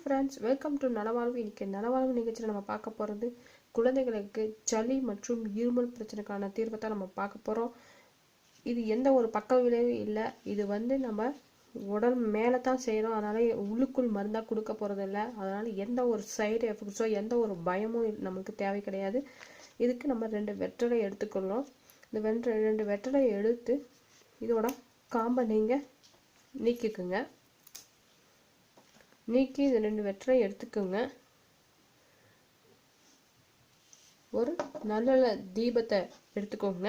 Friends welcome to நலவாழ்வு. இன்றைக்கி நலவாழ்வு நிகழ்ச்சியில் நம்ம பார்க்க போகிறது குழந்தைகளுக்கு சளி மற்றும் இருமல் பிரச்சனைக்கான தீர்வை தான் நம்ம பார்க்க போகிறோம் இது எந்த ஒரு பக்க விளைவும் இல்லை. இது வந்து நம்ம உடல் மேலே தான் செய்கிறோம் அதனால் உள்ளுக்குள் மருந்தாக கொடுக்க போகிறது இல்லை அதனால் எந்த ஒரு சைடு எஃபெக்ட்ஸோ எந்த ஒரு பயமும் நமக்கு தேவை கிடையாது. இதுக்கு நம்ம ரெண்டு வெற்றலை எடுத்துக்கொள்ளோம் இந்த வென்ற ரெண்டு வெற்றலை எடுத்து இதோட காம்பை நீங்கள் நீக்கிக்குங்க. நீக்கி இது ரெண்டு வெற்றலை எடுத்துக்கோங்க. ஒரு நல்ல தீபத்தை எடுத்துக்கோங்க.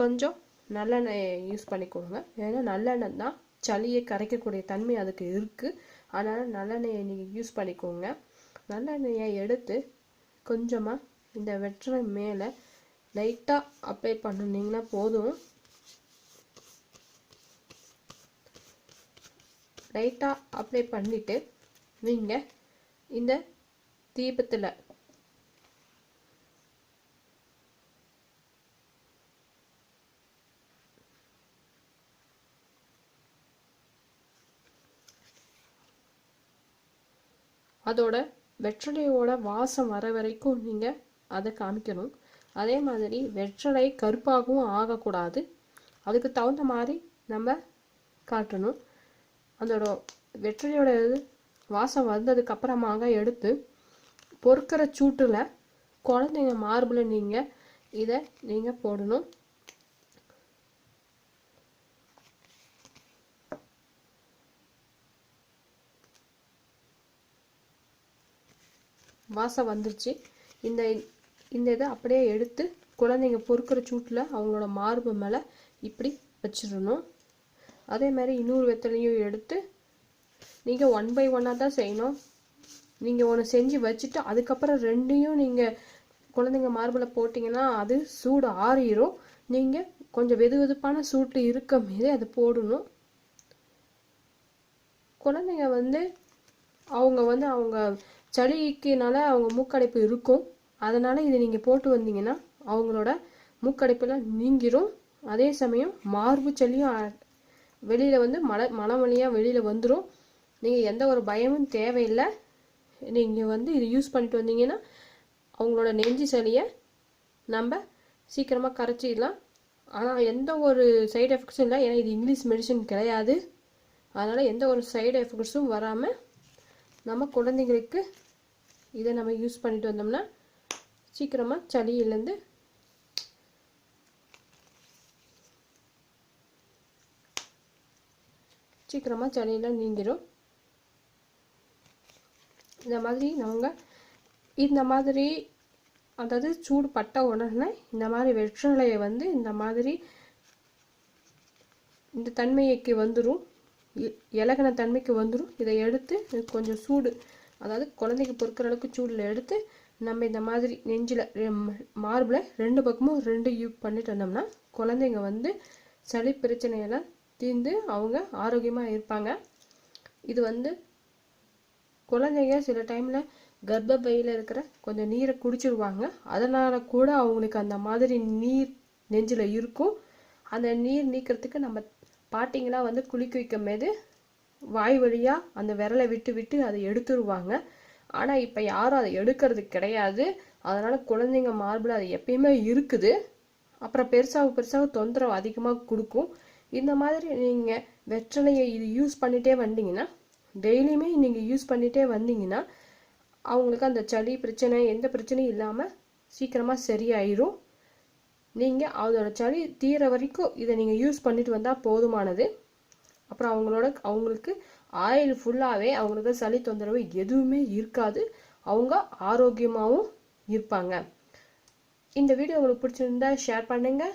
கொஞ்சம் நல்லெண்ணெய் யூஸ் பண்ணிக்கோங்க. ஏன்னா நல்லெண்ணெய் தான் சளியை கரைக்கக்கூடிய தன்மை அதுக்கு இருக்குது அதனால் நல்லெண்ணெயை நீங்கள் யூஸ் பண்ணிக்கோங்க. நல்லெண்ணெயை எடுத்து கொஞ்சமாக இந்த வெற்றலை மேலே லைட்டாக அப்ளை பண்ணினீங்கன்னா போதும். லைட்டாக அப்ளை பண்ணிவிட்டு நீங்கள் இந்த தீபத்தில் அதோட வெற்றலையோட வாசம் வர வரைக்கும் நீங்கள் அதை காமிக்கணும். அதே மாதிரி வெற்றிலை கருப்பாகவும் ஆகக்கூடாது. அதுக்கு தகுந்த மாதிரி நம்ம காட்டணும். அதோட வெற்றிலையோட இது வாசம் வந்ததுக்கு அப்புறமாக எடுத்து பொறுக்கிற சூட்டில் குழந்தைங்க மார்பில் நீங்கள் இதை நீங்கள் போடணும். வாசம் வந்துருச்சு. இந்த இந்த இதை அப்படியே எடுத்து குழந்தைங்க பொறுக்கிற சூட்டில் அவங்களோட மார்பு மேலே இப்படி வச்சிடணும். அதே மாதிரி இன்னொரு வெத்தலையும் எடுத்து நீங்கள் ஒன் பை ஒன்னாக தான் செய்யணும். நீங்கள் ஒன்று செஞ்சு வச்சுட்டு அதுக்கப்புறம் ரெண்டையும் நீங்கள் குழந்தைங்க மார்பில் போட்டிங்கன்னா அது சூடு ஆறிடும் நீங்கள் கொஞ்சம் வெது வெதுப்பான சூட்டு இருக்க மீது அது போடணும். குழந்தைங்க வந்து அவங்க வந்து அவங்க சளிக்குனால அவங்க மூக்கடைப்பு இருக்கும். அதனால் இதை நீங்கள் போட்டு வந்தீங்கன்னா அவங்களோட மூக்கடைப்பெல்லாம் நீங்கிரும். அதே சமயம் மார்பு சளியும் வெளியில் வந்து மழை மலம் வழியாக வெளியில் வந்துடும் நீங்கள் எந்த ஒரு பயமும் தேவையில்லை. நீங்கள் வந்து இது யூஸ் பண்ணிட்டு வந்தீங்கன்னா அவங்களோட நெஞ்சு சளியை நம்ம சீக்கிரமாக கரைச்சிடலாம். ஆனால் எந்த ஒரு சைடு எஃபெக்ட்ஸும் இல்லை. ஏன்னா இது இங்கிலீஷ் மெடிசன் கிடையாது. அதனால் எந்த ஒரு சைடு எஃபெக்ட்ஸும் வராமல் நம்ம குழந்தைங்களுக்கு இதை நம்ம யூஸ் பண்ணிட்டு வந்தோம்னா சீக்கிரமாக சளியிலேருந்து சீக்கிரமாக சளியெல்லாம் நீங்கிடும் இந்த மாதிரி நாங்கள் இந்த மாதிரி அதாவது சூடு பட்ட உடனே இந்த மாதிரி வெற்றிலையை வந்து இந்த மாதிரி இந்த தன்மைக்கு வந்துடும் இலகின தன்மைக்கு வந்துடும் இதை எடுத்து கொஞ்சம் சூடு அதாவது குழந்தைக்கு பொறுக்கிற அளவுக்கு சூடில் எடுத்து நம்ம இந்த மாதிரி நெஞ்சில் மார்பில் ரெண்டு பக்கமும் ரெண்டு யூ பண்ணிட்டு வந்தோம்னா குழந்தைங்க வந்து சளி பிரச்சனையெல்லாம் தீர்ந்து அவங்க ஆரோக்கியமாக இருப்பாங்க. இது வந்து குழந்தைங்க சில டைமில் கர்ப்பப்பையில் இருக்கிற கொஞ்சம் நீரை குடிச்சிருவாங்க. அதனால் கூட அவங்களுக்கு அந்த மாதிரி நீர் நெஞ்சில் இருக்கும். அந்த நீர் நீக்கிறதுக்கு நம்ம பாட்டிங்களாம் வந்து குளிக்க வைக்கும் போது வாய் வழியாக அந்த விரலை விட்டு விட்டு அதை எடுத்துருவாங்க. ஆனால் இப்போ யாரும் அதை எடுக்கிறது கிடையாது. அதனால் குழந்தைங்க மார்பிள் அது எப்பயுமே இருக்குது. அப்புறம் பெருசாக பெருசாக தொந்தரவு அதிகமாக கொடுக்கும். இந்த மாதிரி நீங்கள் வெற்றலையை இது யூஸ் பண்ணிகிட்டே வந்தீங்கன்னா டெய்லியுமே நீங்கள் யூஸ் பண்ணிகிட்டே வந்தீங்கன்னா அவங்களுக்கு அந்த சளி பிரச்சனை எந்த பிரச்சனையும் இல்லாமல் சீக்கிரமாக சரியாயிரும். நீங்கள் அதோட சளி தீர வரைக்கும் இதை நீங்கள் யூஸ் பண்ணிட்டு வந்தால் போதுமானது. அப்புறம் அவங்களோட அவங்களுக்கு ஆயில் ஃபுல்லாகவே அவங்களுக்கு சளி தொந்தரவு எதுவுமே இருக்காது. அவங்க ஆரோக்கியமாகவும் இருப்பாங்க. இந்த வீடியோ உங்களுக்கு பிடிச்சிருந்தா ஷேர் பண்ணுங்கள்